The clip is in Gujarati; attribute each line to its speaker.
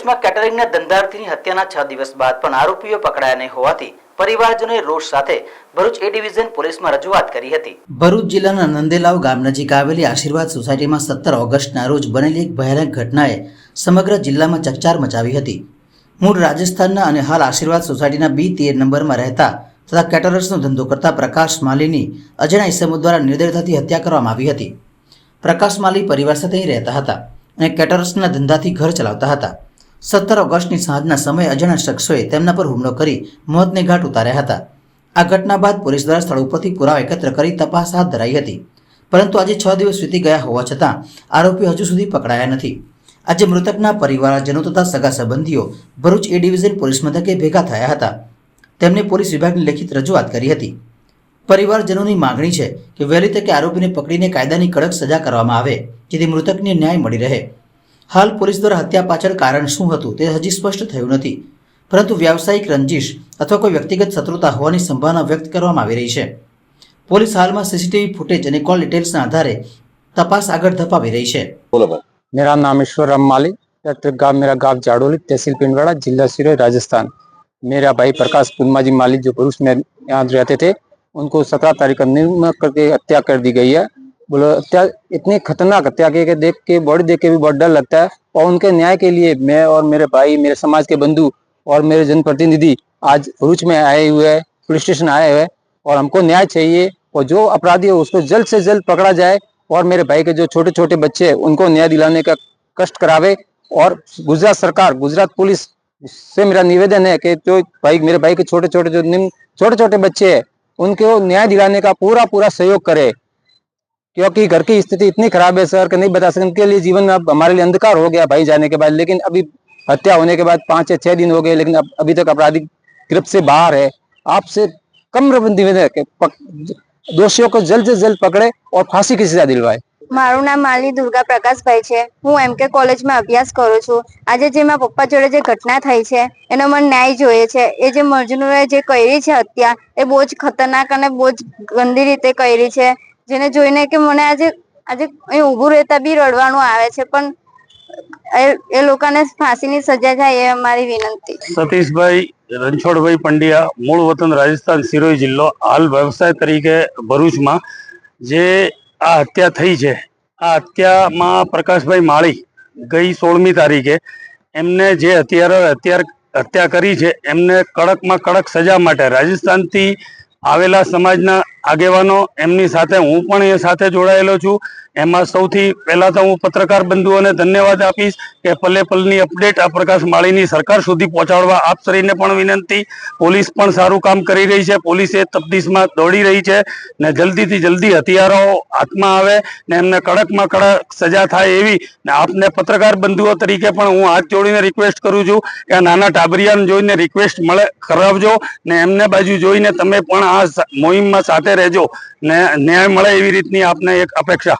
Speaker 1: ભરૂચમાં કેટરિંગના ધંધાર્થીની હત્યાના છ દિવસ બાદ પણ આરોપીઓ પકડાયા નહીં હોવાથી પરિવારજનોએ રોષ સાથે ભરૂચ એ ડિવિઝન પોલીસમાં રજૂઆત કરી હતી. ભરૂચ જિલ્લાના નંદેલાવ ગામ નજીક આવેલી આશીર્વાદ સોસાયટીમાં સત્તર ઓગસ્ટના રોજ બનેલી એક ભયાનક ઘટનાએ સમગ્ર જિલ્લામાં ચકચાર મચાવી હતી. મૂળ રાજસ્થાનના અને હાલ આશીર્વાદ સોસાયટીના બી તેર નંબરમાં રહેતા તથા કેટરર્સનો ધંધો કરતા પ્રકાશ માલીની અજાણ્યા ઇસમો દ્વારા નિર્દયતાથી હત્યા કરવામાં આવી હતી. પ્રકાશ માલી પરિવાર સાથે રહેતા હતા અને કેટરર્સના ધંધાથી ઘર ચલાવતા હતા. સત્તર ઓગસ્ટની સાંજના સમયે અજાણ્યા શખ્સોએ તેમના પર હુમલો કરી મોતને ઘાટ ઉતાર્યા હતા. આ ઘટના બાદ પોલીસ દ્વારા સ્થળ ઉપરથી પુરાવા એકત્ર કરી તપાસ હાથ ધરાઈ હતી. પરંતુ આજે છ દિવસ વીતી ગયા હોવા છતાં આરોપીઓ હજુ સુધી પકડાયા નથી. આજે મૃતકના પરિવારજનો તથા સગા સંબંધીઓ ભરૂચ એ ડિવિઝન પોલીસ મથકે ભેગા થયા હતા. તેમને પોલીસ વિભાગની લેખિત રજૂઆત કરી હતી. પરિવારજનોની માગણી છે કે વહેલી તકે આરોપીને પકડીને કાયદાની કડક સજા કરવામાં આવે, જેથી મૃતકને ન્યાય મળી રહે. હાલ પોલીસ દ્વારા હત્યા પાછળ કારણ શું હતું તે હજી સ્પષ્ટ થયું નથી પરંતુ વ્યાવસાયિક રંજીશ અથવા કોઈ વ્યક્તિગત શત્રુતા હોવાની સંભાવના વ્યક્ત કરવામાં આવી રહી છે પોલીસ હાલમાં સીસીટીવી ફૂટેજ અને કોલ ડિટેલ્સના આધારે તપાસ આગળ ધપાવી રહી છે
Speaker 2: बोलो भाई
Speaker 3: मेरा नाम ईश्वर राम माली डॉक्टर गांव मेरा गांव जाडोली तहसील पिंडवाड़ा जिला सिरोही राजस्थान मेरा भाई प्रकाश पुन्माजी माली जो भरूच में यहाँ रहते थे उनको सत्रह तारीख को निर्म करके हत्या कर दी गई है बोलो हत्या इतनी खतरनाक हत्या की देख के, बॉडी देख के भी बहुत डर लगता है। और उनके न्याय के लिए मैं और मेरे भाई, मेरे समाज के बंधु और मेरे जनप्रतिनिधि आज भरूच में आए हुए हैं, पुलिस स्टेशन आए हुए हैं और हमको न्याय चाहिए और जो अपराधी है उसको जल्द से जल्द पकड़ा जाए और मेरे भाई के जो छोटे छोटे बच्चे हैं, उनको न्याय दिलाने का कष्ट करावे और गुजरात सरकार, गुजरात पुलिस से मेरा निवेदन है कि जो भाई, मेरे भाई के छोटे छोटे जो निम्न छोटे छोटे बच्चे हैं, उनको न्याय दिलाने का पूरा पूरा सहयोग करे। क्योंकि घर की स्थिति इतनी खराब है सर कि नहीं बता सकते उनके लिए जीवन में अब हमारे लिए अंधकार हो गया भाई जाने के बाद लेकिन अभी हत्या होने के बाद पाँच या छह दिन हो गए लेकिन अब अभी तक आपराधिक गिरफ्त से बाहर है आपसे कम निवेदन है कि पक- दोषियों को जल्द से जल्द पकड़े और फांसी की सजा दिलवाए
Speaker 4: મારું નામ માલી દુર્ગા પ્રકાશભાઈ છે હું એમ કે કોલેજમાં અભ્યાસ કરું છું આજે જે મારા પપ્પા જોડે જે ઘટના થઈ છે એનો મને ન્યાય જોઈએ છે એ જે મજનૂરે જે કરી છે હત્યા એ બહુ જ ખતરનાક અને બહુ જ ગંદી રીતે કરી છે જેને જોઈને કે મને આજે આજે અહીં ઊભું રહેતા બી રડવાનું આવે છે, પણ એ- લોકોને ફાંસીની સજા થાય એ અમારી વિનંતી.
Speaker 5: સતીશભાઈ રણછોડભાઈ પંડ્યા, મૂળ વતન રાજસ્થાન સિરોહી જિલ્લો, હાલ વ્યવસાય તરીકે ભરૂચમાં જે આ હત્યા થઈ છે, આ હત્યામાં પ્રકાશભાઈ માળી ગઈ સોળમી તારીખે, એમને જે હત્યારો, હત્યાર, હત્યા કરી છે, એમને કડકમાં કડક સજા માટે રાજસ્થાનથી આવેલા સમાજના આગેવાનો એમની સાથે હું પણ એ સાથે જોડાયેલો છું. એમાં સૌથી પહેલાં તો હું પત્રકાર બંધુઓને ધન્યવાદ આપીશ કે પલે પલની અપડેટ આ પ્રકાશ માળીની સરકાર સુધી પહોંચાડવા આપ પણ વિનંતી. પોલીસ પણ સારું કામ કરી રહી છે. પોલીસ એ તફતીશમાં દોડી રહી છે ને જલ્દીથી જલ્દી હથિયારો હાથમાં આવે ને એમને કડકમાં કડક સજા થાય એવી ને આપને પત્રકાર બંધુઓ તરીકે પણ હું હાથ જોડીને રિક્વેસ્ટ કરું છું કે નાના ટાબરિયાને જોઈને રિક્વેસ્ટ મળે, કરાવજો ને એમને બાજુ જોઈને તમે પણ આ મોહિમમાં મોહિમમાં રહેજો. ને ન્યાય મળે એવી રીતની આપને એક અપેક્ષા.